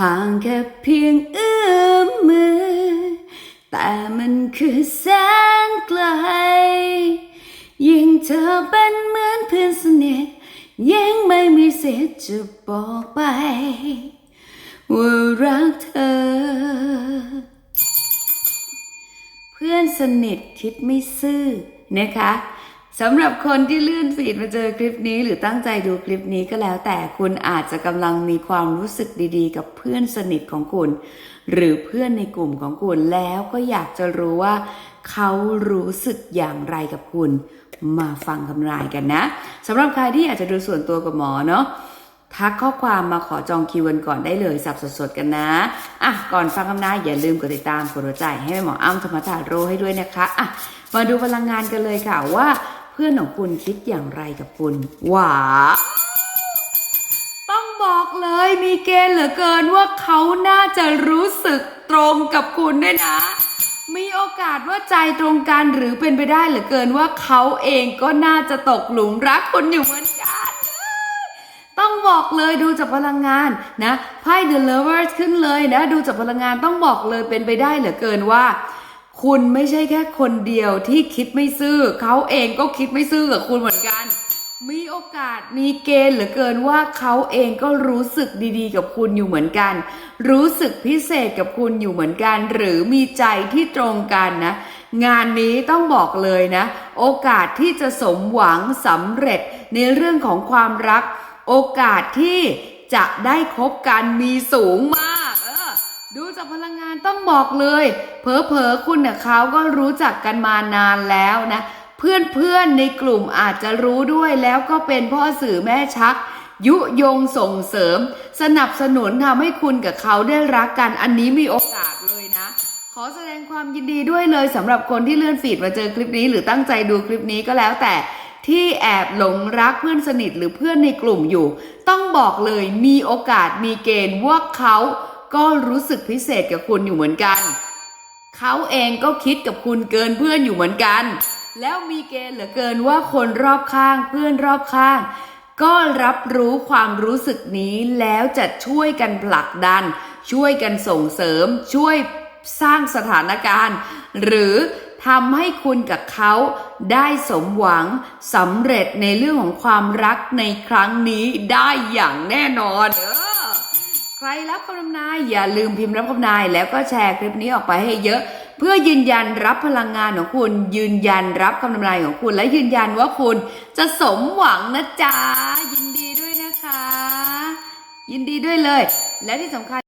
ห่างแค่เพียงเอื้อมมือ แต่มันคือแสนไกล ยิ่งเธอเป็นเหมือนเพื่อนสนิทยังไม่มีสิทธิ์จะบอกไป ว่ารักเธอ เพื่อนสนิทคิดไม่ซื่อนะคะ สำหรับคนที่เลื่อนฟีดมาเจอคลิปนี้ หรือตั้งใจดูคลิปนี้ก็แล้ว แต่คุณอาจจะกำลังมีความรู้สึกดีๆ กับเพื่อนสนิทของคุณ หรือเพื่อนในกลุ่มของคุณแล้วก็อยากจะรู้ว่า เขารู้สึกอย่างไรกับคุณ มาฟังคำรายกันนะสำหรับใครที่อยากจะดูส่วนตัวกับหมอเนาะทักข้อความมาขอจองคิวกันก่อนได้เลยสับสดๆกันนะ อะ ก่อนฟังคำนายอย่าลืมกดติดตามกดหัวใจให้หมออ้ำธรรมธาโรให้ด้วยนะคะ อะ มาดูพลังงานกันเลยค่ะว่า พื่อนของคุณคิดอย่างไรกับคุณหวาต้องบอกเลยมีเกณฑ์เหลือเกินว่าเขาน่าจะรู้สึกตรงกับคุณด้วยนะ มีโอกาสว่าใจตรงกันหรือเป็นไปได้เหลือเกินว่าเขาเองก็น่าจะตกหลุมรักคุณอยู่เหมือนกัน ต้องบอกเลยดูจากพลังงานนะไพ่ The Lovers ขึ้นเลยนะ ดูจากพลังงานต้องบอกเลยเป็นไปได้เหลือเกินว่า คุณไม่ใช่แค่คนเดียวที่คิดไม่ซื่อ เขาเองก็คิดไม่ซื่อกับคุณเหมือนกัน มีโอกาสมีเกณฑ์เหลือเกินว่าเขาเองก็รู้สึกดีๆ กับคุณอยู่เหมือนกัน รู้สึกพิเศษกับคุณอยู่เหมือนกัน หรือมีใจที่ตรงกันนะ งานนี้ต้องบอกเลยนะ โอกาสที่จะสมหวังสำเร็จในเรื่องของความรัก โอกาสที่จะได้คบกันมีสูงมาก ดูจากพลังงานต้องบอกเลย เผลอๆคุณเนี่ยเขาก็รู้จักกันมานานแล้วนะ เพื่อนๆในกลุ่มอาจจะรู้ด้วยแล้วก็เป็นพ่อสื่อแม่ชัก ยุยงส่งเสริม สนับสนุนทำให้คุณกับเขาได้รักกันอันนี้มีโอกาสเลยนะ ขอแสดงความยินดีด้วยเลยสำหรับคนที่เลื่อนฟีดมาเจอคลิปนี้ หรือตั้งใจดูคลิปนี้ก็แล้วแต่ที่แอบหลงรักเพื่อนสนิทหรือเพื่อนในกลุ่มอยู่ ต้องบอกเลยมีโอกาสมีเกณฑ์ว่าเขา ก็รู้สึกพิเศษกับคุณอยู่เหมือนกัน เขาเองก็คิดกับคุณเกินเพื่อนอยู่เหมือนกัน แล้วมีเกณฑ์เหลือเกินว่าคนรอบข้างเพื่อนรอบข้าง ก็รับรู้ความรู้สึกนี้แล้วจะช่วยกันผลักดัน ช่วยกันส่งเสริม ช่วยสร้างสถานการณ์ หรือทำให้คุณกับเขาได้สมหวังสำเร็จในเรื่องของความรักในครั้งนี้ได้อย่างแน่นอนเออใค รรับคำทำนายอย่าลืมพิมพ์รับคำนายแล้วก็แชร์คลิปนี้ออกไปให้เยอะ เพื่อยืนยันรับพลังงานของคุณ ยืนยันรับคำทำนายของคุณ และยืนยันว่าคุณจะสมหวังนะจ๊ะยินดีด้วยนะคะ ยินดีด้วยเลย และที่สำคัญ